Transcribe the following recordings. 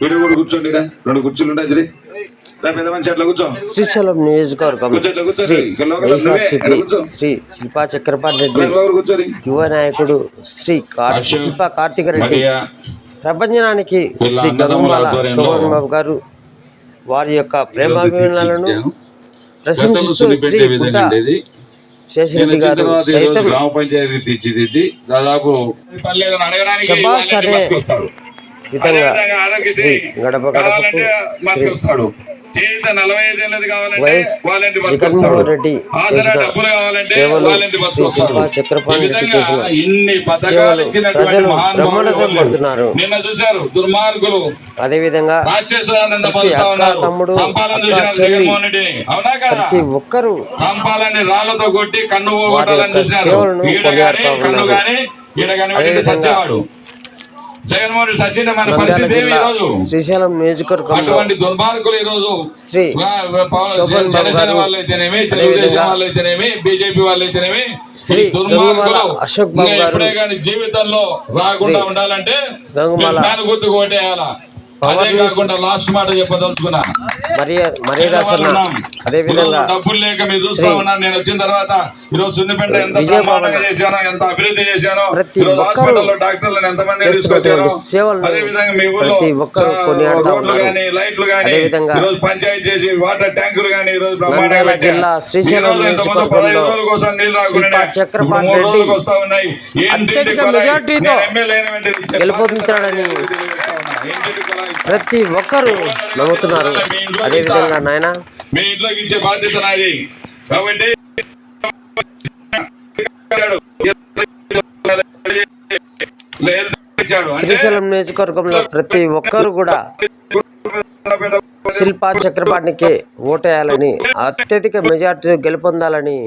వీడు కూడా కూర్చోండి. రెండు కుర్చీలు ఉంటాయి చూడి. శ్రీశైలం నియోజకవర్గం. శ్రీ శిల్పా చక్రపాణి రెడ్డి యువ నాయకుడు శ్రీ శిల్పా కార్తీక రెడ్డి. వీళ్ళ శ్రీ గంగమాల శోభన్ బాబు గారు వారి యొక్క ప్రేమాభిమానాలను ప్రశంసిస్తూ శ్రీ శేషరెడ్డి గారు తర్వాత ఈ రోజు సైతం గ్రామ పంచాయతీ తీర్చిదిద్ది. దాదాపు శబాష్ అనే విధంగా శ్రీ గడప గడపకు శ్రీ వస్తాడు. చేత నలభై ఐదేళ్ళది కావాలంటే వైఎస్ వాలంటీ జగన్మోహన్ రెడ్డి డబ్బులు కావాలంటే సేవలు చక్రపాణి విధంగా చేసిన ఇన్ని పథకాలు ప్రజలు. పడుతున్నారు. నిన్న చూశారు దుర్మార్గులు. అదేవిధంగా రాక్షసానంద ప్రతి పలుకుతా అక్క, ఉన్నారు. తమ్ముడు, ప్రతి ఒక్కరూ సంపాలని రాళ్ళతో కొట్టి కన్ను పోగొట్టాలని ఈడ సచ్చేవాడు జగన్మోహన్ మన పరిస్థితి ఏమి జిల్లా ఈ రోజు శ్రీశైలం నియోజకవర్గంలో అటువంటి దుర్మార్గులు ఈ రోజు శ్రీ జనసేన వాళ్ళు అయితేనేమి తెలుగుదేశం వాళ్ళు అయితేనేమి బీజేపీ వాళ్ళు అయితేనేమి శ్రీ దుర్మార్గులు అశోక్ ఎప్పుడే కానీ జీవితంలో రాకుండా ఉండాలంటే గుర్తుకు ఓటేయాలా? అదే కాకుండా లాస్ట్ మాట చెప్పదలుచుకున్నా. అదేవిధంగా ఈరోజు డబ్బులు లేక మీరు చూస్తా ఉన్నాను నేను వచ్చిన తర్వాత ఈరోజు సున్నిపేట ఎంత బ్రహ్మాండంగా చేశానో ఎంత అభివృద్ధి చేశానో హాస్పిటల్లో డాక్టర్లను ఎంత మంది సేవలను అదే విధంగా మీ కొనియాడుతా రోడ్లు. గానీ లైట్లు గానీ అదేవిధంగా ఈరోజు పంచాయతీ చేసి వాటర్ ట్యాంకులు గానీ ఈరోజు బ్రహ్మాండంగా. జిల్లా శ్రీశైలం పదహైదు రోజుల కోసం నీళ్ళు రాకుండా మూడు రోజులకు వస్తా ఉన్నాయి ఏంటి ఎమ్మెల్యే ప్రతి ఒక్కరూ నమ్ముతున్నారు అదేవిధంగా నాయన. మీ ఇంట్లోకి ఇచ్చే బాధ్యత నాది. కాబట్టి శ్రీశైలం నియోజకవర్గంలో ప్రతి ఒక్కరు కూడా శిల్పా చక్రపాణికి ఓటేయాలని అత్యధిక మెజార్టీ గెలుపొందాలని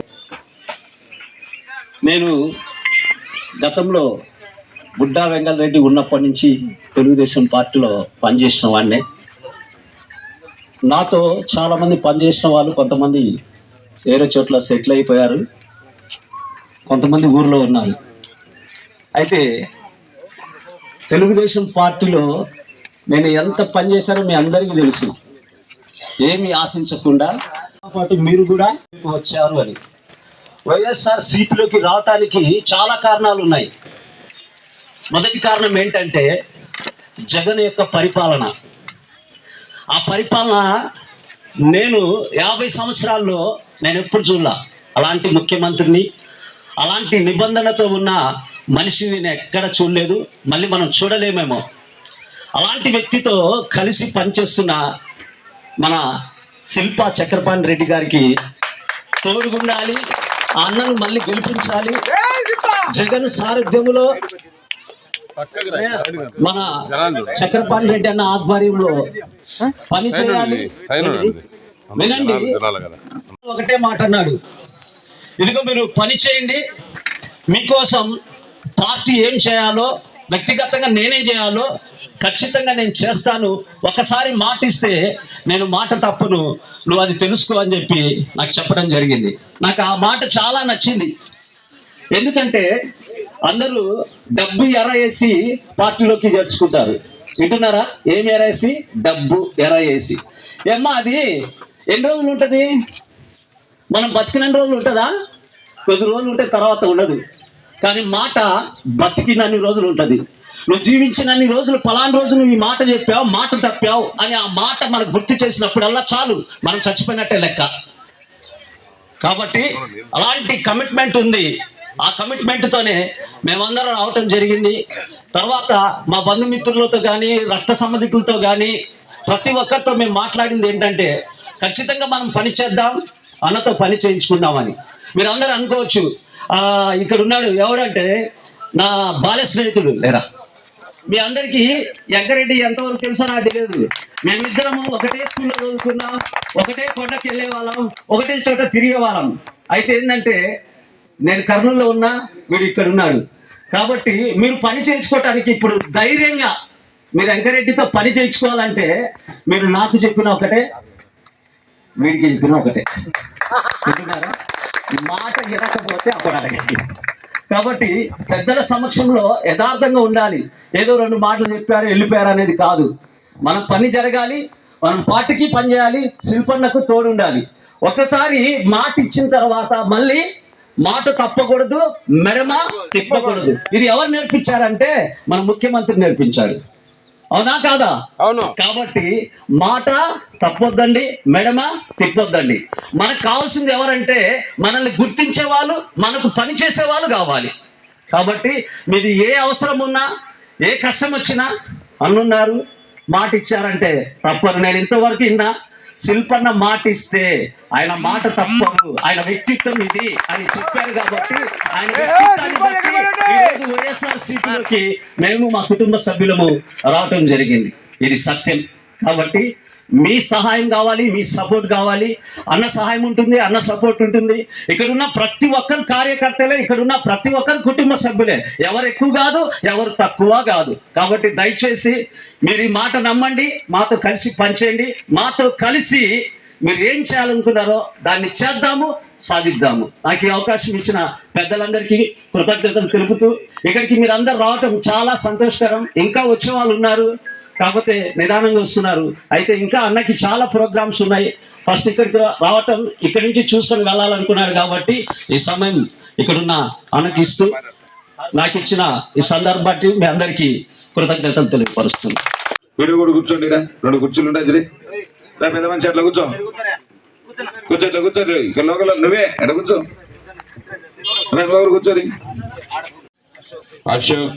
నేను గతంలో బుడ్డా వెంగళరెడ్డి ఉన్నప్పటి నుంచి తెలుగుదేశం పార్టీలో పనిచేసిన వాడినే. నాతో చాలామంది పనిచేసిన వాళ్ళు కొంతమంది వేరే చోట్ల సెటిల్ అయిపోయారు. కొంతమంది ఊర్లో ఉన్నారు. అయితే తెలుగుదేశం పార్టీలో నేను ఎంత పని చేశానో మీ అందరికీ తెలుసు. ఏమి ఆశించకుండా పాటు మీరు కూడా వచ్చారు అని. వైఎస్ఆర్ సీట్లోకి రావటానికి చాలా కారణాలు ఉన్నాయి. మొదటి కారణం ఏంటంటే జగన్ యొక్క పరిపాలన. ఆ పరిపాలన నేను యాభై సంవత్సరాల్లో నేను ఎప్పుడు చూడలా. అలాంటి ముఖ్యమంత్రిని అలాంటి నిబంధనతో ఉన్న మనిషిని నేను ఎక్కడ చూడలేదు. మళ్ళీ మనం చూడలేమేమో. అలాంటి వ్యక్తితో కలిసి పనిచేస్తున్న మన శిల్పా చక్రపాణి రెడ్డి గారికి తోడుగుండాలి అన్నను మళ్ళీ గెలిపించాలి. జగన్ సారథ్యములో మన చక్రపాణి రెడ్డి అన్న ఆధ్వర్యంలో పని చేయాలి. వినండి. ఒకటే మాట అన్నాడు. ఇదిగో మీరు పని చేయండి. మీకోసం పార్టీ ఏం చేయాలో వ్యక్తిగతంగా నేనేం చేయాలో ఖచ్చితంగా నేను చేస్తాను. ఒకసారి మాట ఇస్తే నేను మాట తప్పను. నువ్వు అది తెలుసుకో అని చెప్పి నాకు చెప్పడం జరిగింది. నాకు ఆ మాట చాలా నచ్చింది. ఎందుకంటే అందరూ డబ్బు ఎర వేసి పార్టీలోకి చేర్చుకుంటారు వింటున్నారా? ఏమి ఎర వేసి డబ్బు ఎర వేసి ఏమ్మా అది ఎన్ని రోజులు ఉంటుంది? మనం బతికినన్ని రోజులు ఉంటుందా? కొద్ది రోజులు ఉంటే తర్వాత ఉండదు. కానీ మాట బతికినన్ని రోజులు ఉంటుంది. నువ్వు జీవించినన్ని రోజులు పలానా రోజు నువ్వు ఈ మాట చెప్పావు మాట తప్పావు అని ఆ మాట మనకు గుర్తు చేసినప్పుడల్లా చాలు. మనం చచ్చిపోయినట్టే లెక్క. కాబట్టి అలాంటి కమిట్మెంట్ ఉంది. ఆ కమిట్మెంట్ తోనే మేమందరం రావటం జరిగింది. తర్వాత మా బంధుమిత్రులతో కానీ రక్త సంబంధికులతో కానీ ప్రతి ఒక్కరితో మేము మాట్లాడింది ఏంటంటే ఖచ్చితంగా మనం పని చేద్దాం అన్నతో పని చేయించుకుందామని. మీరు అందరూ అనుకోవచ్చు ఇక్కడ ఉన్నాడు ఎవడంటే నా బాల్య స్నేహితుడు. లేరా? మీ అందరికీ ఎంకరెడ్డి ఎంతవరకు తెలుసో నాకు తెలియదు. మేమిద్దరము ఒకటే స్కూల్లో చదువుకున్నాం ఒకటే కొండకి వెళ్ళే వాళ్ళం ఒకటే చోట తిరిగే వాళ్ళం. అయితే ఏంటంటే నేను కర్నూలులో ఉన్నా వీడు ఇక్కడ ఉన్నాడు. కాబట్టి మీరు పని చేయించుకోవటానికి ఇప్పుడు ధైర్యంగా మీరు వెంకరెడ్డితో పని చేయించుకోవాలంటే మీరు నాకు చెప్పిన ఒకటే వీడికి చెప్పిన ఒకటే. మాట వినకపోతే అప్పుడు అడగండి. కాబట్టి పెద్దల సమక్షంలో యథార్థంగా ఉండాలి. ఏదో రెండు మాటలు చెప్పారు వెళ్ళిపోయారు అనేది కాదు. మనం పని జరగాలి మనం పార్టీకి పని చేయాలి శిల్పన్నకు తోడు ఉండాలి ఒక్కసారి మాట ఇచ్చిన తర్వాత మళ్ళీ మాట తప్పకూడదు మెడమ తిప్పకూడదు. ఇది ఎవరు నేర్పించారంటే మన ముఖ్యమంత్రి నేర్పించాడు. అవునా కాదా? అవును. కాబట్టి మాట తప్పొద్దండి మెడమ తిప్పొద్దండి. మనకు కావాల్సింది ఎవరంటే మనల్ని గుర్తించే వాళ్ళు మనకు పని చేసే వాళ్ళు కావాలి. కాబట్టి మీది ఏ అవసరం ఉన్నా ఏ కష్టం వచ్చినా అన్నున్నారు మాట ఇచ్చారంటే తప్పరు నేను ఇంతవరకు విన్నా శిల్పన్న మాట ఇస్తే ఆయన మాట తప్పరు ఆయన వ్యక్తిత్వం ఇది అని చెప్పారు కాబట్టి ఆయన వ్యక్తిత్వాన్ని వైఎస్ఆర్ సీట్లోకి మేము మా కుటుంబ సభ్యులము రావటం జరిగింది. ఇది సత్యం. కాబట్టి మీ సహాయం కావాలి మీ సపోర్ట్ కావాలి. అన్న సహాయం ఉంటుంది అన్న సపోర్ట్ ఉంటుంది. ఇక్కడ ఉన్న ప్రతి ఒక్కరు కార్యకర్తలే ఇక్కడ ఉన్న ప్రతి ఒక్కరు కుటుంబ సభ్యులే. ఎవరు ఎక్కువ కాదు ఎవరు తక్కువ కాదు. కాబట్టి దయచేసి మీరు ఈ మాట నమ్మండి మాతో కలిసి పనిచేయండి. మాతో కలిసి మీరు ఏం చేయాలనుకున్నారో దాన్ని చేద్దాము సాధిద్దాము. నాకు ఈ అవకాశం ఇచ్చిన పెద్దలందరికీ కృతజ్ఞతలు తెలుపుతూ ఇక్కడికి మీరు అందరు రావటం చాలా సంతోషకరం. ఇంకా వచ్చే వాళ్ళు ఉన్నారు. కాకపోతే నిదానంగా వస్తున్నారు. అయితే ఇంకా అన్నకి చాలా ప్రోగ్రామ్స్ ఉన్నాయి. ఫస్ట్ ఇక్కడికి రావటం ఇక్కడి నుంచి చూసుకొని వెళ్ళాలనుకున్నారు కాబట్టి ఈ సమయం ఇక్కడున్న అన్నకి ఇస్తూ నాకు ఇచ్చిన ఈ సందర్భాన్ని మీ అందరికీ కృతజ్ఞతలు తెలియపరుస్తున్నాను. వీడియో కూడా కూర్చోండి. రెండు కుర్చీలు ఉంటాయి పెద్ద మనిషి అట్లా కూర్చో. కూర్చో ఇట్లా కూర్చో ఇక్కడ లోకల్ నువ్వే ఎడ కూర్చో. కూర్చోరి. అశోక్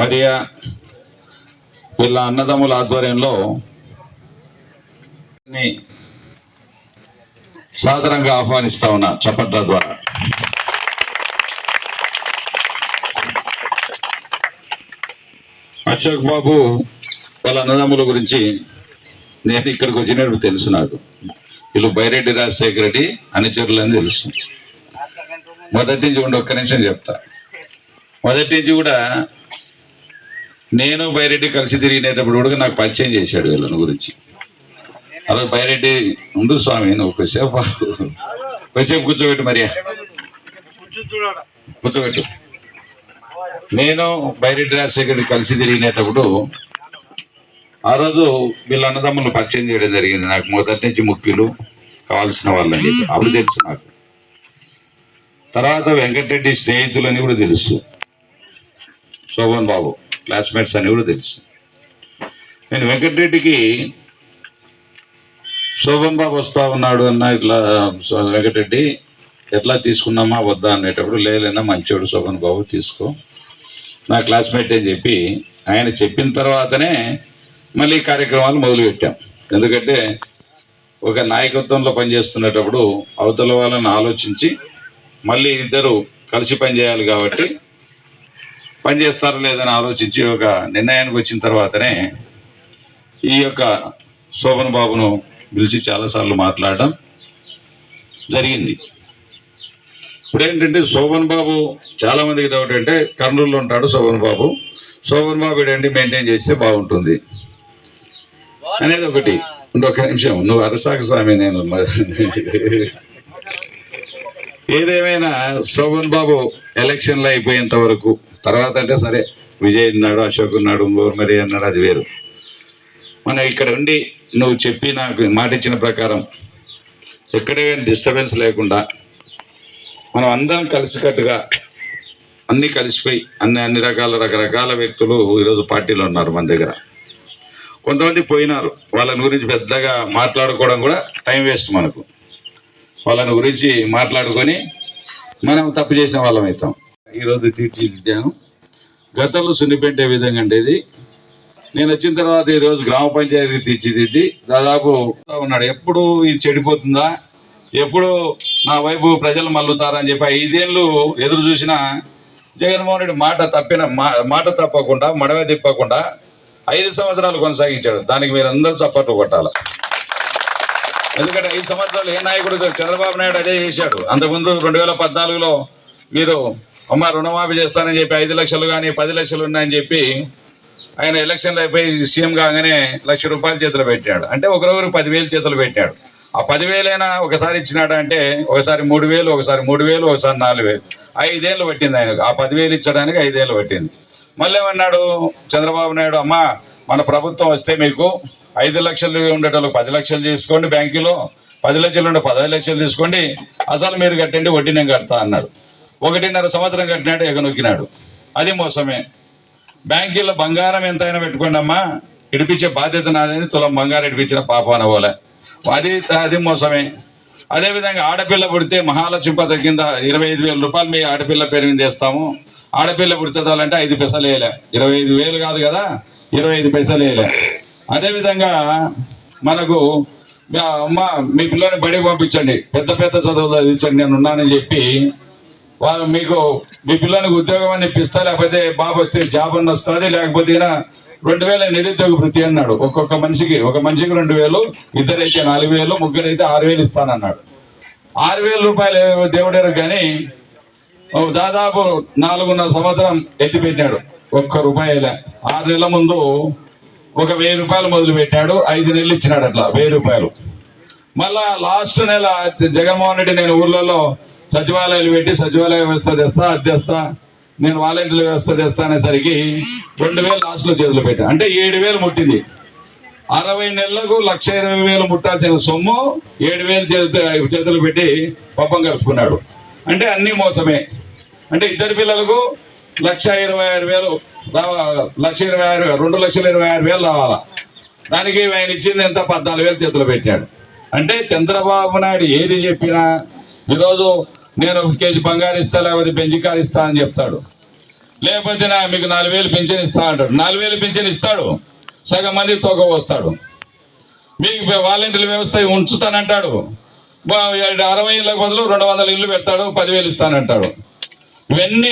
మరియా వీళ్ళ అన్నదమ్ముల ఆధ్వర్యంలో సాధారణంగా ఆహ్వానిస్తా ఉన్నా చప్పట్ల ద్వారా. అశోక్ బాబు వాళ్ళ అన్నదమ్ముల గురించి నేను ఇక్కడికి వచ్చినట్టు తెలుసు నాకు. వీళ్ళు బైరెడ్డి రాజశేఖర రెడ్డి అనుచరులని తెలుసు. మొదటి నుంచి ఉండి ఒక్క నిమిషం చెప్తా. మొదటి నుంచి కూడా నేను బైరెడ్డి కలిసి తిరిగినప్పుడు కూడా నాకు పరిచయం చేశాడు వీళ్ళని గురించి. అలా బైరెడ్డి ఉండు స్వామి నువ్వు ఒకసేపు ఒకసేపు కూర్చోబెట్టు మరి. కూర్చోబెట్టు. నేను బైరెడ్డి రాజశేఖర్ కలిసి తిరిగినేటప్పుడు ఆ రోజు వీళ్ళ అన్నదమ్ములు పరిచయం చేయడం జరిగింది. నాకు మొదటి నుంచి ముఖ్యులు కావాల్సిన వాళ్ళని అప్పుడు తెలుసు నాకు. తర్వాత వెంకటరెడ్డి స్నేహితులని కూడా తెలుసు. శోభన్ బాబు. క్లాస్మేట్స్ అని కూడా తెలుసు. నేను వెంకటరెడ్డికి శోభం బాబు వస్తా ఉన్నాడు అన్న ఇట్లా వెంకటరెడ్డి ఎట్లా తీసుకున్నామా వద్దా అనేటప్పుడు లేదైనా మంచోడు శోభన్ బాబు తీసుకో. నా క్లాస్మేట్ అని చెప్పి ఆయన చెప్పిన తర్వాతనే మళ్ళీ కార్యక్రమాలు మొదలుపెట్టాం. ఎందుకంటే ఒక నాయకత్వంలో పనిచేస్తున్నప్పుడు అవతల వాళ్ళని ఆలోచించి మళ్ళీ ఇద్దరు కలిసి పనిచేయాలి కాబట్టి పని చేస్తారో లేదని ఆలోచించి ఒక నిర్ణయానికి వచ్చిన తర్వాతనే ఈ యొక్క శోభన్ బాబును పిలిచి చాలాసార్లు మాట్లాడడం జరిగింది. ఇప్పుడు ఏంటంటే శోభన్ బాబు చాలామందికి డౌట్ అంటే కర్నూలులో ఉంటాడు శోభన్ బాబు. శోభన్ బాబు ఏంటి మెయింటైన్ చేస్తే బాగుంటుంది. అనేది ఒకటి. ఒక నిమిషం. నువ్వు అరసాక స్వామి నేను ఏదేమైనా శోభన్ బాబు ఎలక్షన్లు అయిపోయేంత వరకు తర్వాత అంటే సరే విజయ్ ఉన్నాడు అశోక్ ఉన్నాడు ఇంకోరు అన్నాడు అది వేరు. మనం ఇక్కడ ఉండి నువ్వు చెప్పి నాకు మాట ఇచ్చిన ప్రకారం ఎక్కడే డిస్టర్బెన్స్ లేకుండా మనం అందరం కలిసికట్టుగా అన్నీ కలిసిపోయి అన్ని అన్ని రకాల రకరకాల వ్యక్తులు ఈరోజు పార్టీలో ఉన్నారు మన దగ్గర. కొంతమంది పోయినారు. వాళ్ళని గురించి పెద్దగా మాట్లాడుకోవడం కూడా టైం వేస్ట్ మనకు. వాళ్ళని గురించి మాట్లాడుకొని మనం తప్పు చేసిన వాళ్ళం అవుతాం. ఈరోజు తీర్చిదిద్దాను. గతంలో సున్నిపెట్టే విధంగా అంటే ఇది నేను వచ్చిన తర్వాత ఈరోజు గ్రామ పంచాయతీ తీర్చిదిద్ది. దాదాపు ఉన్నాడు. ఎప్పుడు ఇది చెడిపోతుందా? ఎప్పుడు నా వైపు ప్రజలు మల్లుతారని చెప్పి ఐదేళ్ళు ఎదురు చూసిన జగన్మోహన్ రెడ్డి మాట తప్పిన మా- మాట తప్పకుండా మడవ తిప్పకుండా ఐదు సంవత్సరాలు కొనసాగించాడు. దానికి మీరు అందరూ చప్పట్లు కొట్టాలి. ఎందుకంటే ఐదు సంవత్సరాలు ఏ నాయకుడు చంద్రబాబు నాయుడు అదే చేశాడు. అంతకుముందు రెండు వేల పద్నాలుగులో మీరు అమ్మ రుణమాఫీ చేస్తానని చెప్పి ఐదు లక్షలు కానీ పది లక్షలు ఉన్నాయని చెప్పి ఆయన ఎలక్షన్లు అయిపోయి సీఎం కాగానే లక్ష రూపాయలు చేతులు పెట్టాడు అంటే ఒకరొకరు పదివేలు చేతులు పెట్టాడు ఆ పదివేలైనా ఒకసారి ఇచ్చినాడు అంటే ఒకసారి మూడు వేలు ఒకసారి మూడు వేలు ఒకసారి నాలుగు వేలు. ఐదేళ్ళు పట్టింది ఆయనకు. ఆ పదివేలు ఇచ్చడానికి ఐదేళ్ళు పట్టింది. మళ్ళీ ఏమన్నాడు చంద్రబాబు నాయుడు అమ్మ మన ప్రభుత్వం వస్తే మీకు ఐదు లక్షలు ఉండేటోళ్ళు పది లక్షలు తీసుకోండి బ్యాంకులో. పది లక్షలు ఉండే పదహైదు లక్షలు తీసుకోండి. అసలు మీరు కట్టండి వడ్డీ నేను కడతా అన్నాడు. ఒకటిన్నర సంవత్సరం కట్టినాడు ఎగనొక్కినాడు. అది మోసమే. బ్యాంకుల్లో బంగారం ఎంతైనా పెట్టుకోండి అమ్మా ఇడిపించే బాధ్యత నాదని తులం బంగారం ఇడిపించిన పాప అనబోలే. అది అది మోసమే. అదేవిధంగా ఆడపిల్ల పుడితే మహాలక్ష్మి పథకం కింద ఇరవై ఐదు వేల రూపాయలు మీ ఆడపిల్ల పేరు మీద వేస్తాము. ఆడపిల్ల పుడితే ఐదు పైసలు వేయలే. ఇరవై ఐదు వేలు కాదు కదా ఇరవై ఐదు పైసలు వేయలే. అదేవిధంగా మనకు మీ అమ్మ మీ పిల్లని బడికి పంపించండి. పెద్ద పెద్ద చదువులు చదివించండి. నేను ఉన్నానని చెప్పి వాళ్ళు మీకు మీ పిల్లలకు ఉద్యోగం అని ఇప్పిస్తా లేకపోతే బాబు వస్తే జాబ్ అని వస్తుంది లేకపోతే రెండు వేల నిరుద్యోగ వృత్తి అన్నాడు. ఒక్కొక్క మనిషికి ఒక మనిషికి రెండు వేలు ఇద్దరైతే నాలుగు వేలు ముగ్గురు అయితే ఆరు వేలు ఇస్తానన్నాడు. ఆరు వేల రూపాయలు దేవుడారు కానీ దాదాపు నాలుగున్నర సంవత్సరం ఎత్తిపెట్టాడు ఒక్క రూపాయల. ఆరు నెలల ముందు ఒక వెయ్యి రూపాయలు మొదలు పెట్టాడు ఐదు నెలలు ఇచ్చినాడు అట్లా వెయ్యి రూపాయలు. మళ్ళా లాస్ట్ నెల జగన్మోహన్ రెడ్డి నేను ఊర్లలో సచివాలయాలు పెట్టి సచివాలయ వ్యవస్థ తెస్తా అది తెస్తా నేను వాలంటీర్ల వ్యవస్థ తెస్తా అనేసరికి రెండు వేలు లాస్ట్లో చేతులు పెట్టా. అంటే ఏడు వేలు ముట్టింది. అరవై నెలలకు లక్ష ఇరవై వేలు ముట్టాల్సిన సొమ్ము ఏడు వేలు చేతు చేతులు పెట్టి పప్పం గడుపుకున్నాడు అంటే అన్ని మోసమే. అంటే ఇద్దరు పిల్లలకు లక్ష ఇరవై ఆరు వేలు రావాలి లక్ష ఇరవై ఆరు వేలు రెండు లక్షల ఇరవై ఆరు వేలు రావాలా? దానికి ఆయన ఇచ్చింది ఎంత? పద్నాలుగు వేలు చేతులు పెట్టాడు. అంటే చంద్రబాబు నాయుడు ఏది చెప్పినా ఈరోజు నేను ఒక కేజీ బంగారు ఇస్తా లేకపోతే బెంజి ఇస్తా అని చెప్తాడు. లేకపోతే నా మీకు నాలుగు వేలు పింఛన్ ఇస్తా అంటాడు. నాలుగు వేలు పింఛన్ ఇస్తాడు. సగం మంది తోక వస్తాడు మీకు వాలంటీర్ వ్యవస్థ ఉంచుతానంటాడు. అరవై ఇళ్ళకి బదులు రెండు వందల ఇల్లు పెడతాడు పదివేలు ఇస్తానంటాడు. ఇవన్నీ